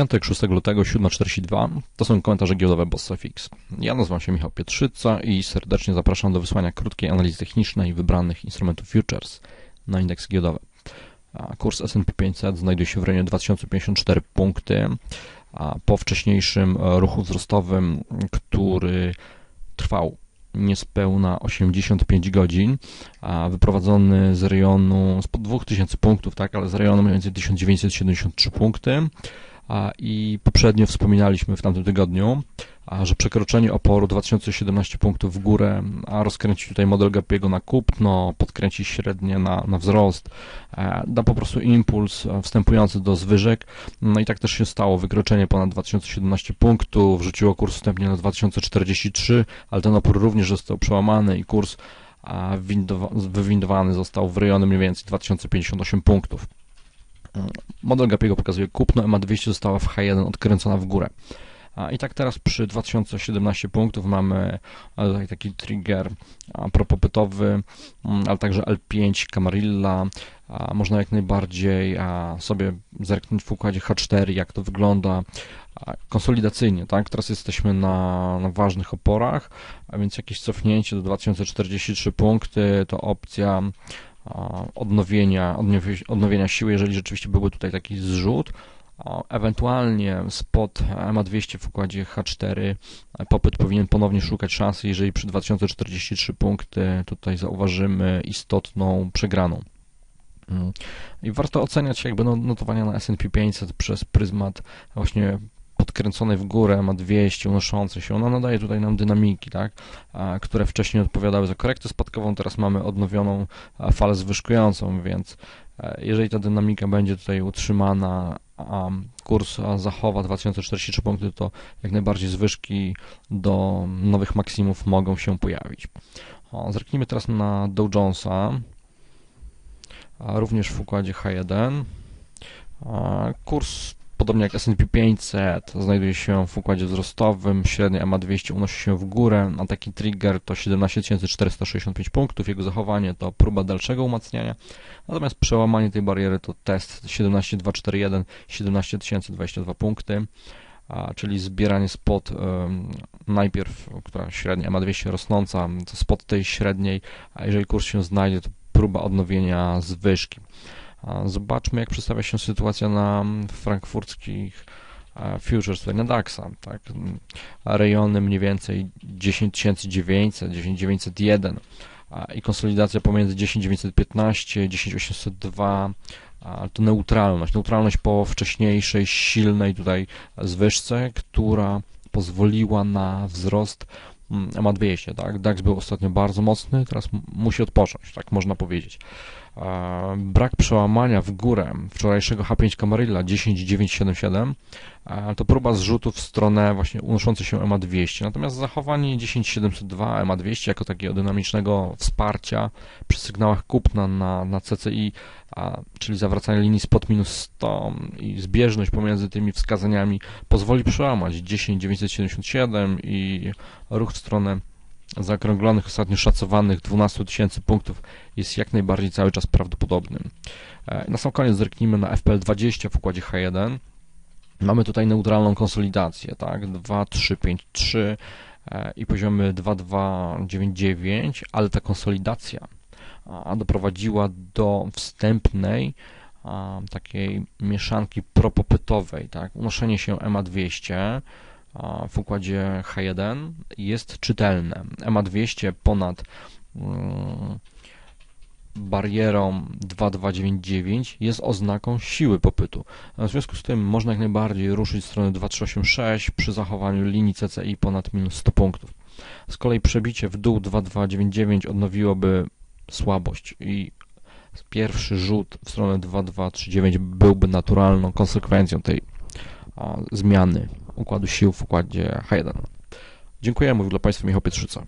piątek 6 lutego 7.42 to są komentarze giełdowe BossFX. Ja nazywam się Michał Pietrzyca i serdecznie zapraszam do wysłania krótkiej analizy technicznej wybranych instrumentów futures na indeks giełdowy. Kurs S&P 500 znajduje się w rejonie 2054 punkty, po wcześniejszym ruchu wzrostowym, który trwał niespełna 85 godzin, wyprowadzony z rejonu spod 2000 punktów, tak, ale z rejonu mniej więcej 1973 punkty. I poprzednio wspominaliśmy w tamtym tygodniu, że przekroczenie oporu 2017 punktów w górę, a rozkręci tutaj model Gapiego na kupno, podkręci średnie na, na wzrost, e, da po prostu impuls wstępujący do zwyżek. No i tak też się stało. Wykroczenie ponad 2017 punktów, wrzuciło kurs wstępnie na 2043, ale ten opór również został przełamany i kurs wywindowany został w rejony mniej więcej 2058 punktów. Model Gapiego pokazuje kupno, EMA200 została w H1 odkręcona w górę. I tak teraz przy 2017 punktów mamy tutaj taki trigger propopytowy, mm, ale także L5, Camarilla. Można jak najbardziej sobie zerknąć w układzie H4, jak to wygląda konsolidacyjnie, tak? Teraz jesteśmy na, na ważnych oporach, a więc jakieś cofnięcie do 2043 punkty to opcja odnowienia, odnowienia siły, jeżeli rzeczywiście byłby tutaj taki zrzut. Ewentualnie spod EMA200 w układzie H4 popyt powinien ponownie szukać szansy, jeżeli przy 2043 punkty tutaj zauważymy istotną przegraną. Mm. I warto oceniać jakby no, notowania na S&P 500 przez pryzmat właśnie podkręconej w górę, ma 200, unoszące się, ona nadaje tutaj nam dynamiki, tak, które wcześniej odpowiadały za korektę spadkową, teraz mamy odnowioną falę zwyżkującą, więc e, jeżeli ta dynamika będzie tutaj utrzymana, a kurs zachowa 2043 punkty, to jak najbardziej zwyżki do nowych maksimów mogą się pojawić. O, zerknijmy teraz na Dow Jonesa, również w układzie H1. Kurs Podobnie jak S&P 500 znajduje się w układzie wzrostowym, średnia MA200 unosi się w górę, a taki trigger to 17465 punktów, jego zachowanie to próba dalszego umacniania, natomiast przełamanie tej bariery to test 17241, 17022 punkty, a, czyli zbieranie spod najpierw, która średnia MA200 rosnąca, to spod tej średniej, a jeżeli kurs się znajdzie, to próba odnowienia zwyżki. Zobaczmy, jak przedstawia się sytuacja na frankfurckich futures, tutaj na DAXa, tak, rejony mniej więcej 10900, 10901 i konsolidacja pomiędzy 10915, 10802, to neutralność, neutralność po wcześniejszej, silnej tutaj zwyżce, która pozwoliła na wzrost ma 200, tak? DAX był ostatnio bardzo mocny, teraz musi odpocząć, tak można powiedzieć. Brak przełamania w górę wczorajszego H5 Camarilla 10977 to próba zrzutu w stronę właśnie unoszącej się EMA 200. Natomiast zachowanie 10702 EMA 200 jako takiego dynamicznego wsparcia przy sygnałach kupna na, na CCI, a, czyli zawracanie linii spot minus 100 i zbieżność pomiędzy tymi wskazaniami pozwoli przełamać 10977 i ruch w stronę zaokrąglonych, ostatnio szacowanych 12 tysięcy punktów jest jak najbardziej cały czas prawdopodobnym. E, na sam koniec zerknijmy na FPL 20 w układzie H1. Mamy tutaj neutralną konsolidację, tak, 2, 3, 5, 3 i poziomy 2, 2, 9, 9, ale ta konsolidacja doprowadziła do wstępnej takiej mieszanki propopytowej, tak, unoszenie się EMA 200 w układzie H1 jest czytelne. EMA 200 ponad mm, barierą 2299 jest oznaką siły popytu. W związku z tym można jak najbardziej ruszyć w stronę 2386 przy zachowaniu linii CCI ponad minus 100 punktów. Z kolei przebicie w dół 2299 odnowiłoby słabość i pierwszy rzut w stronę 2239 byłby naturalną konsekwencją tej a, zmiany układu sił w układzie H1. Dziękuję, mówił dla Państwa Michał Pietrzyca.